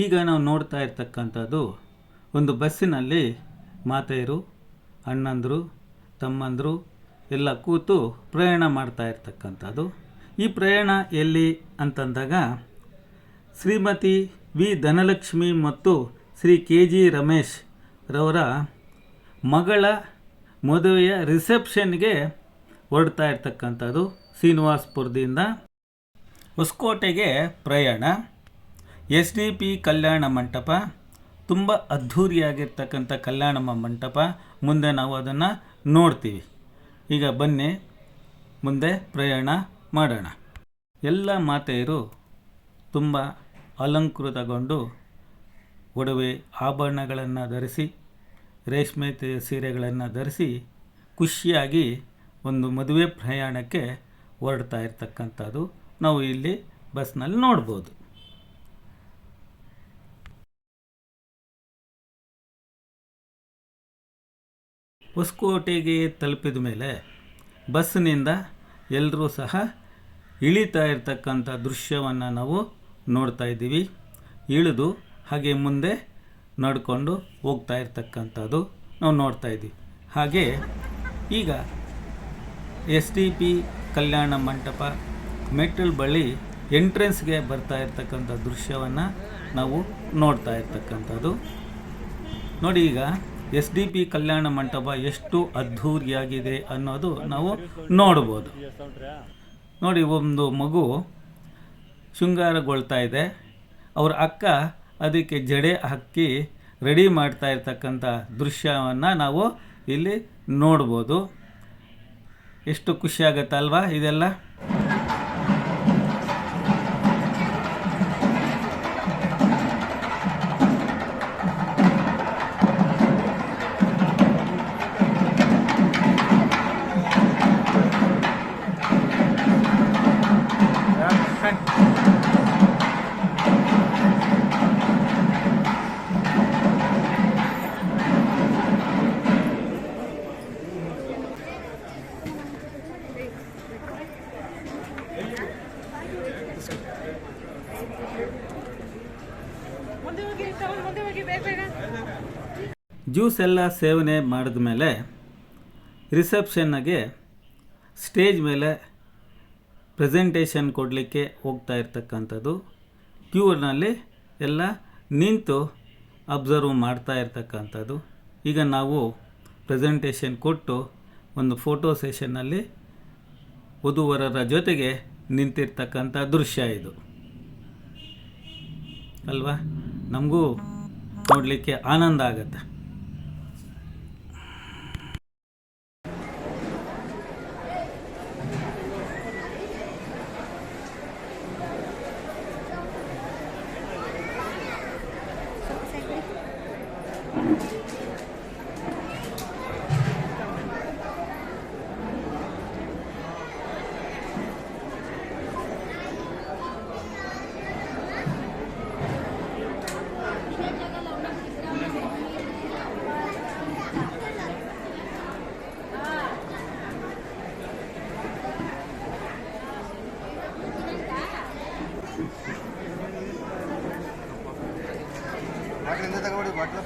ಈಗ ನಾವು ನೋಡ್ತಾ ಇರ್ತಕ್ಕಂಥದ್ದು ಒಂದು ಬಸ್ಸಿನಲ್ಲಿ ಮಾತೆಯರು, ಅಣ್ಣಂದರು, ತಮ್ಮಂದರು ಎಲ್ಲ ಕೂತು ಪ್ರಯಾಣ ಮಾಡ್ತಾ ಇರ್ತಕ್ಕಂಥದ್ದು. ಈ ಪ್ರಯಾಣ ಎಲ್ಲಿ ಅಂತಂದಾಗ ಶ್ರೀಮತಿ ವಿ ಧನಲಕ್ಷ್ಮಿ ಮತ್ತು ಶ್ರೀ ಕೆ ಜಿ ರಮೇಶ್ ರವರ ಮಗಳ ಮದುವೆಯ ರಿಸೆಪ್ಷನ್ಗೆ ಹೊರಡ್ತಾ ಇರ್ತಕ್ಕಂಥದ್ದು ಶ್ರೀನಿವಾಸ್ಪುರದಿಂದ ಹೊಸಕೋಟೆಗೆ ಪ್ರಯಾಣ. S D P Kalyana Mantapa ತುಂಬ ಅದ್ಧೂರಿಯಾಗಿರ್ತಕ್ಕಂಥ ಕಲ್ಯಾಣಮ್ಮ ಮಂಟಪ. ಮುಂದೆ ನಾವು ಅದನ್ನು ನೋಡ್ತೀವಿ. ಈಗ ಬನ್ನಿ, ಮುಂದೆ ಪ್ರಯಾಣ ಮಾಡೋಣ. ಎಲ್ಲ ಮಾತೆಯರು ತುಂಬ ಅಲಂಕೃತಗೊಂಡು ಒಡವೆ ಆಭರಣಗಳನ್ನು ಧರಿಸಿ, ರೇಷ್ಮೆ ಸೀರೆಗಳನ್ನು ಧರಿಸಿ ಖುಷಿಯಾಗಿ ಒಂದು ಮದುವೆ ಪ್ರಯಾಣಕ್ಕೆ ಹೊರಡ್ತಾ ಇರ್ತಕ್ಕಂಥದ್ದು ನಾವು ಇಲ್ಲಿ ಬಸ್ನಲ್ಲಿ ನೋಡ್ಬೋದು. ಹೊಸಕೋಟೆಗೆ ತಲುಪಿದ ಮೇಲೆ ಬಸ್ನಿಂದ ಎಲ್ಲರೂ ಸಹ ಇಳಿತಾ ಇರ್ತಕ್ಕಂಥ ದೃಶ್ಯವನ್ನು ನಾವು ನೋಡ್ತಾ ಇದ್ದೀವಿ. ಇಳಿದು ಹಾಗೆ ಮುಂದೆ ನಡ್ಕೊಂಡು ಹೋಗ್ತಾ ಇರ್ತಕ್ಕಂಥದ್ದು ನಾವು ನೋಡ್ತಾ ಇದ್ದೀವಿ. ಹಾಗೆ ಈಗ S D P Kalyana Mantapa ಮೆಟ್ಟಲ್ ಬಳಿ ಎಂಟ್ರೆನ್ಸ್ಗೆ ಬರ್ತಾ ಇರ್ತಕ್ಕಂಥ ದೃಶ್ಯವನ್ನು ನಾವು ನೋಡ್ತಾ ಇರ್ತಕ್ಕಂಥದ್ದು. ನೋಡಿ ಈಗ S D P Kalyana Mantapa ಎಷ್ಟು ಅದ್ಧೂರಿಯಾಗಿದೆ ಅನ್ನೋದು ನಾವು ನೋಡ್ಬೋದು. ನೋಡಿ, ಒಂದು ಮಗು ಶೃಂಗಾರಗೊಳ್ತಾ ಇದೆ. ಅವ್ರ ಅಕ್ಕ ಅದಕ್ಕೆ ಜಡೆ ಹಾಕಿ ರೆಡಿ ಮಾಡ್ತಾ ಇರ್ತಕ್ಕಂಥ ದೃಶ್ಯವನ್ನು ನಾವು ಇಲ್ಲಿ ನೋಡ್ಬೋದು. ಎಷ್ಟು ಖುಷಿಯಾಗತ್ತಲ್ವಾ ಇದೆಲ್ಲ? ಜ್ಯೂಸ್ ಎಲ್ಲ ಸೇವನೆ ಮಾಡಿದ ಮೇಲೆ ರಿಸೆಪ್ಷನ್ಗೆ ಸ್ಟೇಜ್ ಮೇಲೆ ಪ್ರೆಸೆಂಟೇಷನ್ ಕೊಡಲಿಕ್ಕೆ ಹೋಗ್ತಾ ಇರ್ತಕ್ಕಂಥದ್ದು. ಕ್ಯೂನಲ್ಲಿ ಎಲ್ಲ ನಿಂತು ಅಬ್ಸರ್ವ್ ಮಾಡ್ತಾ ಇರ್ತಕ್ಕಂಥದ್ದು. ಈಗ ನಾವು ಪ್ರೆಸೆಂಟೇಷನ್ ಕೊಟ್ಟು ಒಂದು ಫೋಟೋ ಸೆಷನ್ನಲ್ಲಿ ವಧುವರರ ಜೊತೆಗೆ ನಿಂತಿರ್ತಕ್ಕಂಥ ದೃಶ್ಯ ಇದು. ಅಲ್ವಾ? ನಮಗೂ ನೋಡಲಿಕ್ಕೆ ಆನಂದ ಆಗತ್ತೆ. ಬಾಟ್ಲಿಂದ ತಗೊಬಿಡಿ ಬಾಟ್ಲು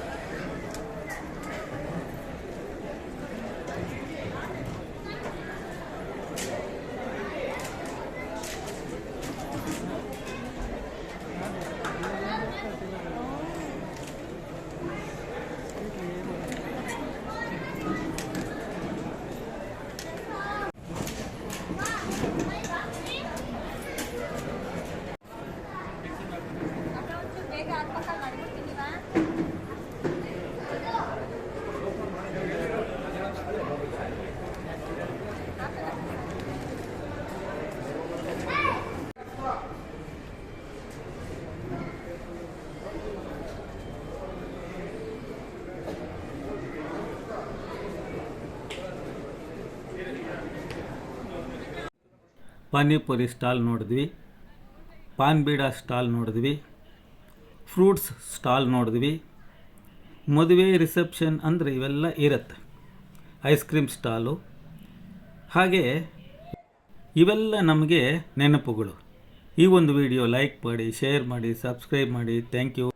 panipuri stall ನೋಡಿದ್ವಿ ಪಾನ್ ಬೀಡ ಸ್ಟಾಲ್ ನೋಡಿದ್ವಿ, ಫ್ರೂಟ್ಸ್ ಸ್ಟಾಲ್ ನೋಡಿದ್ವಿ, ಮದುವೆ, ರಿಸೆಪ್ಷನ್ ಅಂದರೆ ಇವೆಲ್ಲ ಇರುತ್ತೆ, ಐಸ್ ಕ್ರೀಮ್ ಸ್ಟಾಲು. ಹಾಗೆ ಇವೆಲ್ಲ ನಮಗೆ ನೆನಪುಗಳು. ಈ ಒಂದು ವಿಡಿಯೋ ಲೈಕ್ ಮಾಡಿ, ಶೇರ್ ಮಾಡಿ, ಸಬ್ಸ್ಕ್ರೈಬ್ ಮಾಡಿ. Thank you.